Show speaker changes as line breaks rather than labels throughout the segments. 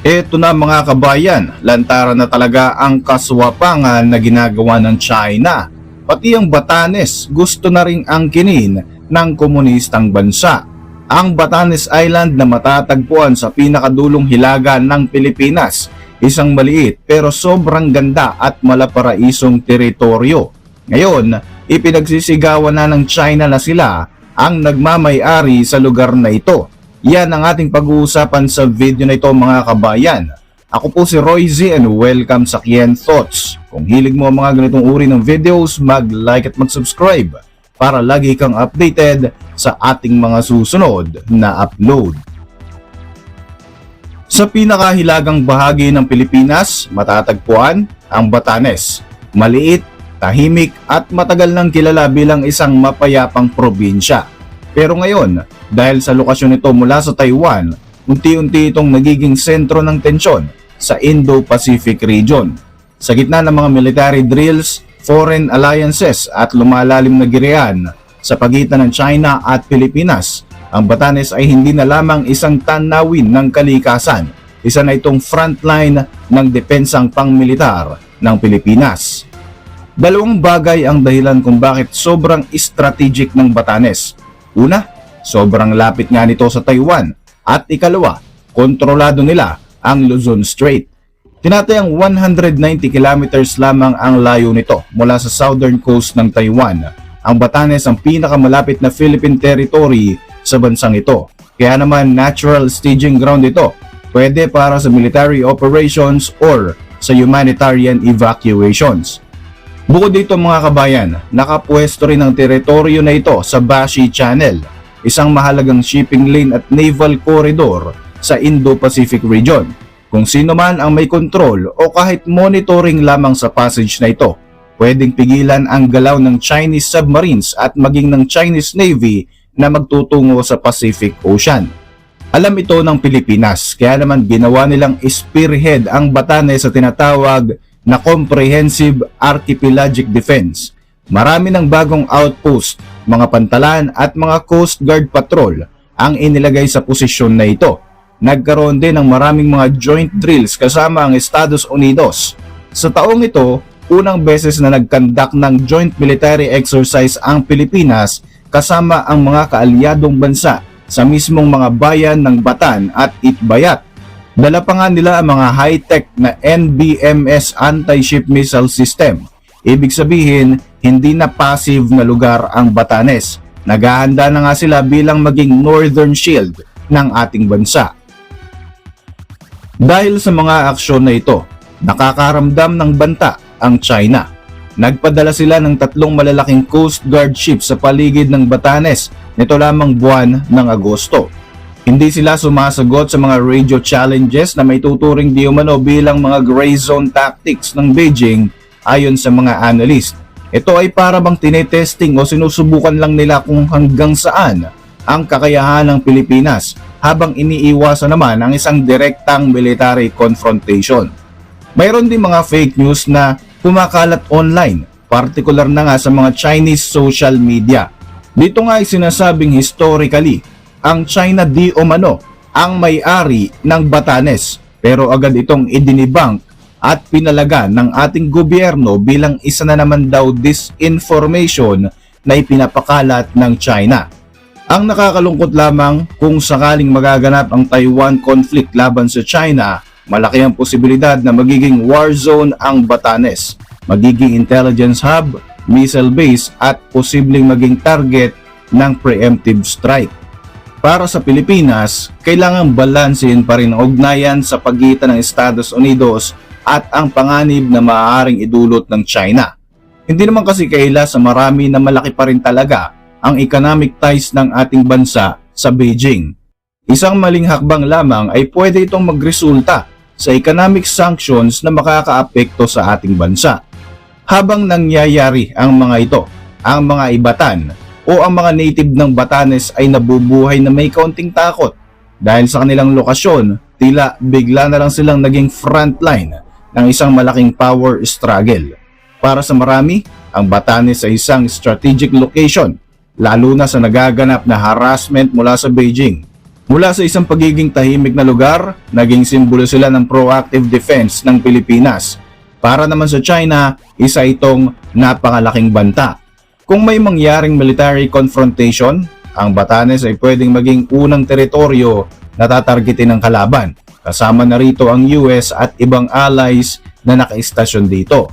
Ito na mga kabayan, lantaran na talaga ang kaswapangan na ginagawa ng China. Pati ang Batanes gusto na ring angkinin ng komunistang bansa. Ang Batanes Island na matatagpuan sa pinakadulong hilaga ng Pilipinas, isang maliit pero sobrang ganda at malaparaisong teritoryo. Ngayon, ipinagsisigawan na ng China na sila ang nagmamay-ari sa lugar na ito. Yan ang ating pag-uusapan sa video na ito mga kabayan. Ako po si Roy Z and welcome sa Kien Thoughts. Kung hilig mo ang mga ganitong uri ng videos, mag-like at mag-subscribe para lagi kang updated sa ating mga susunod na upload. Sa pinakahilagang bahagi ng Pilipinas, matatagpuan ang Batanes. Maliit, tahimik at matagal nang kilala bilang isang mapayapang probinsya. Pero ngayon, dahil sa lokasyon nito mula sa Taiwan, unti-unti itong nagiging sentro ng tensyon sa Indo-Pacific region. Sa gitna ng mga military drills, foreign alliances at lumalalim na girian sa pagitan ng China at Pilipinas, ang Batanes ay hindi na lamang isang tanawin ng kalikasan, isa na itong frontline ng depensang pangmilitar ng Pilipinas. Dalawang bagay ang dahilan kung bakit sobrang strategic ng Batanes. Una, sobrang lapit nga nito sa Taiwan. At ikalawa, kontrolado nila ang Luzon Strait. Tinatayang 190 kilometers lamang ang layo nito mula sa southern coast ng Taiwan. Ang Batanes ang pinakamalapit na Philippine territory sa bansang ito. Kaya naman natural staging ground ito. Pwede para sa military operations or sa humanitarian evacuations. Bukod dito mga kabayan, nakapwesto rin ang teritoryo na ito sa Bashi Channel, isang mahalagang shipping lane at naval corridor sa Indo-Pacific region. Kung sino man ang may control o kahit monitoring lamang sa passage na ito, pwedeng pigilan ang galaw ng Chinese submarines at maging ng Chinese Navy na magtutungo sa Pacific Ocean. Alam ito ng Pilipinas, kaya naman ginawa nilang spearhead ang Batanes sa tinatawag na Comprehensive Archipelagic Defense. Marami ng bagong outpost, mga pantalan at mga Coast Guard Patrol ang inilagay sa posisyon na ito. Nagkaroon din ng maraming mga joint drills kasama ang Estados Unidos. Sa taong ito, unang beses na nagkandak ng joint military exercise ang Pilipinas kasama ang mga kaalyadong bansa sa mismong mga bayan ng Batan at Itbayat. Dala pa nga nila ang mga high-tech na NBMS anti-ship missile system. Ibig sabihin, hindi na passive na lugar ang Batanes. Naghahanda na nga sila bilang maging northern shield ng ating bansa. Dahil sa mga aksyon na ito, nakakaramdam ng banta ang China. Nagpadala sila ng tatlong malalaking Coast Guard ships sa paligid ng Batanes nito lamang buwan ng Agosto. Hindi sila sumasagot sa mga radio challenges na may tuturing di umano bilang mga gray zone tactics ng Beijing ayon sa mga analyst. Ito ay para bang tinetesting o sinusubukan lang nila kung hanggang saan ang kakayahan ng Pilipinas habang iniiwasan naman ang isang direktang military confrontation. Mayroon din mga fake news na kumakalat online, partikular na nga sa mga Chinese social media. Dito nga ay sinasabing historically, ang China di umano ang may-ari ng Batanes pero agad itong idinibank at pinalaga ng ating gobyerno bilang isa na naman daw disinformation na ipinapakalat ng China. Ang nakakalungkot lamang kung sakaling magaganap ang Taiwan conflict laban sa China, malaki ang posibilidad na magiging war zone ang Batanes, magiging intelligence hub, missile base at posibleng maging target ng preemptive strike. Para sa Pilipinas, kailangang balansin pa rin ang ugnayan sa pagitan ng Estados Unidos at ang panganib na maaaring idulot ng China. Hindi naman kasi kaila sa marami na malaki pa rin talaga ang economic ties ng ating bansa sa Beijing. Isang maling hakbang lamang ay pwede itong magresulta sa economic sanctions na makakaapekto sa ating bansa. Habang nangyayari ang mga ito, ang mga ibatan o ang mga native ng Batanes ay nabubuhay na may kaunting takot dahil sa kanilang lokasyon, tila bigla na lang silang naging frontline ng isang malaking power struggle. Para sa marami, ang Batanes ay isang strategic location, lalo na sa nagaganap na harassment mula sa Beijing. Mula sa isang pagiging tahimik na lugar, naging simbolo sila ng proactive defense ng Pilipinas. Para naman sa China, isa itong napakalaking banta. Kung may mangyaring military confrontation, ang Batanes ay pwedeng maging unang teritoryo na tatargetin ng kalaban. Kasama na rito ang US at ibang allies na nakaistasyon dito.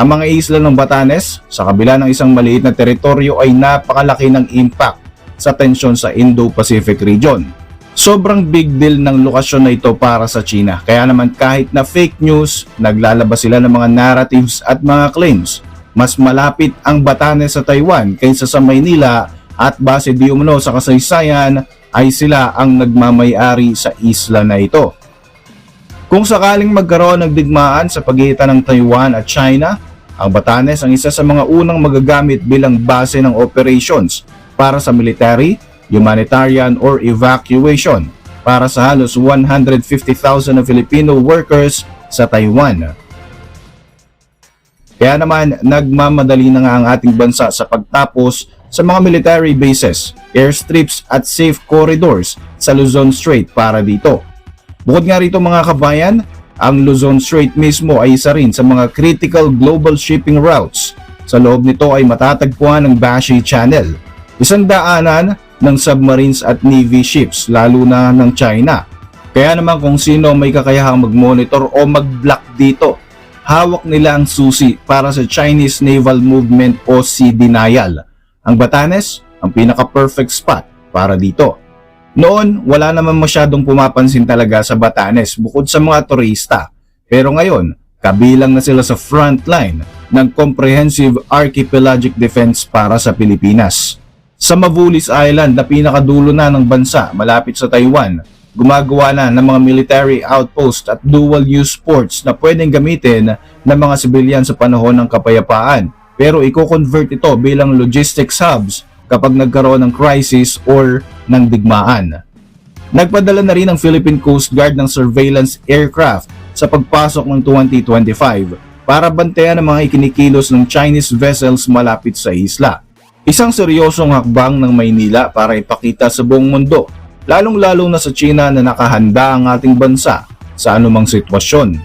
Ang mga isla ng Batanes, sa kabila ng isang maliit na teritoryo ay napakalaki ng impact sa tensyon sa Indo-Pacific region. Sobrang big deal ng lokasyon na ito para sa China. Kaya naman kahit na fake news, naglalabas sila ng mga narratives at mga claims. Mas malapit ang Batanes sa Taiwan kaysa sa Maynila at base di umano sa kasaysayan ay sila ang nagmamayari sa isla na ito. Kung sakaling magkaroon ng digmaan sa pagitan ng Taiwan at China, ang Batanes ang isa sa mga unang magagamit bilang base ng operations para sa military, humanitarian or evacuation para sa halos 150,000 na Filipino workers sa Taiwan. Kaya naman nagmamadali na nga ang ating bansa sa pagtapos sa mga military bases, airstrips at safe corridors sa Luzon Strait para dito. Bukod nga rito mga kabayan, ang Luzon Strait mismo ay isa rin sa mga critical global shipping routes. Sa loob nito ay matatagpuan ang Bashi Channel, isang daanan ng submarines at navy ships lalo na ng China. Kaya naman kung sino may kakayahang mag-monitor o mag-block dito, hawak nila ang susi para sa Chinese Naval Movement o Sea Denial. Ang Batanes, ang pinaka-perfect spot para dito. Noon, wala naman masyadong pumapansin talaga sa Batanes bukod sa mga turista. Pero ngayon, kabilang na sila sa front line ng Comprehensive Archipelagic Defense para sa Pilipinas. Sa Mavulis Island na pinakadulo na ng bansa malapit sa Taiwan, gumagawa na ng mga military outpost at dual-use ports na pwedeng gamitin ng mga sibilyan sa panahon ng kapayapaan. Pero i-convert ito bilang logistics hubs kapag nagkaroon ng crisis or ng digmaan. Nagpadala na rin ang Philippine Coast Guard ng surveillance aircraft sa pagpasok ng 2025 para bantayan ang mga ikinikilos ng Chinese vessels malapit sa isla. Isang seryosong hakbang ng Maynila para ipakita sa buong mundo, lalong-lalo na sa China na nakahanda ang ating bansa sa anumang sitwasyon.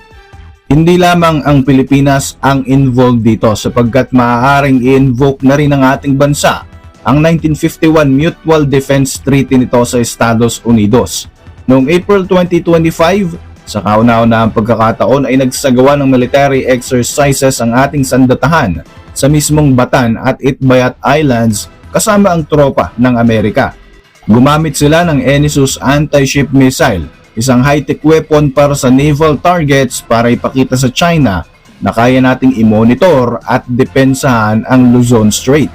Hindi lamang ang Pilipinas ang involved dito sapagkat maaaring i-invoke na rin ng ating bansa ang 1951 Mutual Defense Treaty nito sa Estados Unidos. Noong April 2025, sa kauna-unahang pagkakataon ay nagsagawa ng military exercises ang ating sandatahan sa mismong Batan at Itbayat Islands kasama ang tropa ng Amerika. Gumamit sila ng Enisus anti-ship missile, isang high-tech weapon para sa naval targets para ipakita sa China na kaya nating i-monitor at depensahan ang Luzon Strait.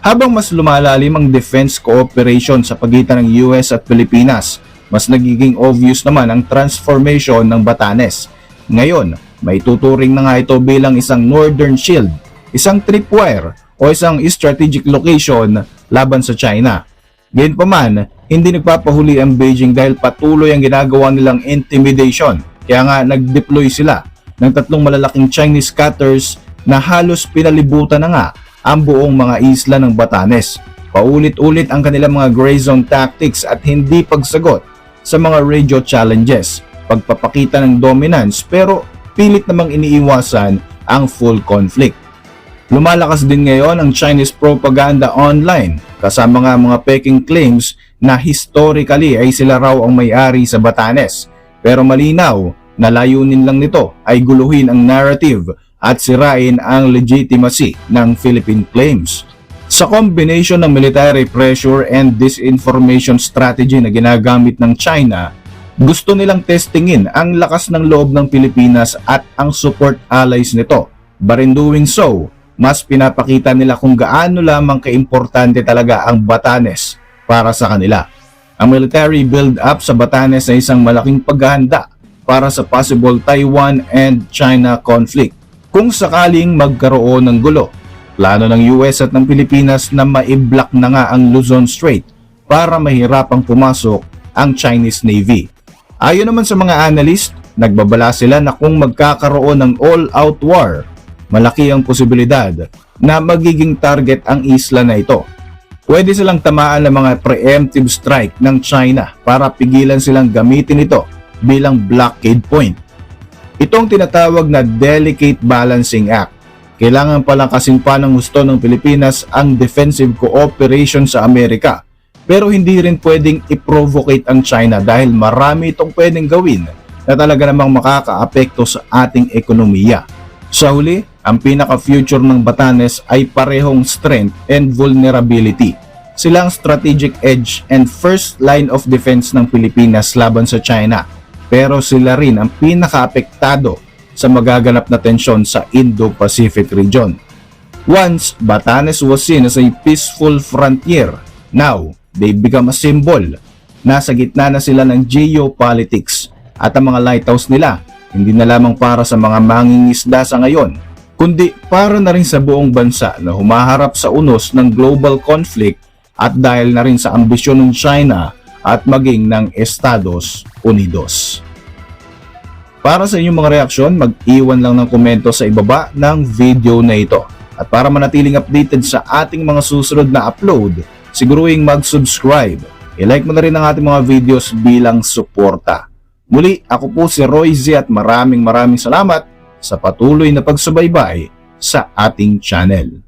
Habang mas lumalalim ang defense cooperation sa pagitan ng US at Pilipinas, mas nagiging obvious naman ang transformation ng Batanes. Ngayon, may tuturing na nga ito bilang isang Northern Shield, isang tripwire o isang strategic location laban sa China. Gayunpaman, hindi nagpapahuli ang Beijing dahil patuloy ang ginagawa nilang intimidation. Kaya nga nag-deploy sila ng tatlong malalaking Chinese cutters na halos pinalibutan na nga ang buong mga isla ng Batanes. Paulit-ulit ang kanilang mga gray zone tactics at hindi pagsagot sa mga radio challenges, pagpapakita ng dominance pero pilit namang iniiwasan ang full conflict. Lumalakas din ngayon ang Chinese propaganda online kasama nga mga peking claims na historically ay sila raw ang may-ari sa Batanes. Pero malinaw na layunin lang nito ay guluhin ang narrative at sirain ang legitimacy ng Philippine claims. Sa combination ng military pressure and disinformation strategy na ginagamit ng China, gusto nilang testingin ang lakas ng loob ng Pilipinas at ang support allies nito. But in doing so, mas pinapakita nila kung gaano lamang kaimportante talaga ang Batanes para sa kanila. Ang military build-up sa Batanes ay isang malaking paghahanda para sa possible Taiwan and China conflict. Kung sakaling magkaroon ng gulo, plano ng US at ng Pilipinas na maiblock na nga ang Luzon Strait para mahirapang pumasok ang Chinese Navy. Ayon naman sa mga analyst, nagbabala sila na kung magkakaroon ng all-out war malaki ang posibilidad na magiging target ang isla na ito. Pwede silang tamaan ng mga preemptive strike ng China para pigilan silang gamitin ito bilang blockade point. Itong tinatawag na Delicate Balancing Act. Kailangan palakasin pa ng gusto ng Pilipinas ang defensive cooperation sa Amerika. Pero hindi rin pwedeng i-provocate ang China dahil marami itong pwedeng gawin na talaga namang makakaapekto sa ating ekonomiya. Sa huli, ang pinaka-future ng Batanes ay parehong strength and vulnerability. Sila ang strategic edge and first line of defense ng Pilipinas laban sa China. Pero sila rin ang pinaka-apektado sa magaganap na tensyon sa Indo-Pacific region. Once, Batanes was seen as a peaceful frontier. Now, they become a symbol. Nasa gitna na sila ng geopolitics at ang mga lighthouse nila hindi na lamang para sa mga mangingisda sa ngayon, kundi para na rin sa buong bansa na humaharap sa unos ng global conflict at dahil na rin sa ambisyon ng China at maging ng Estados Unidos. Para sa inyong mga reaksyon, mag-iwan lang ng komento sa ibaba ng video na ito. At para manatiling updated sa ating mga susunod na upload, siguruing mag-subscribe. I-like mo na rin ang ating mga videos bilang suporta. Muli, ako po si Roy Z at maraming maraming salamat sa patuloy na pagsubaybay sa ating channel.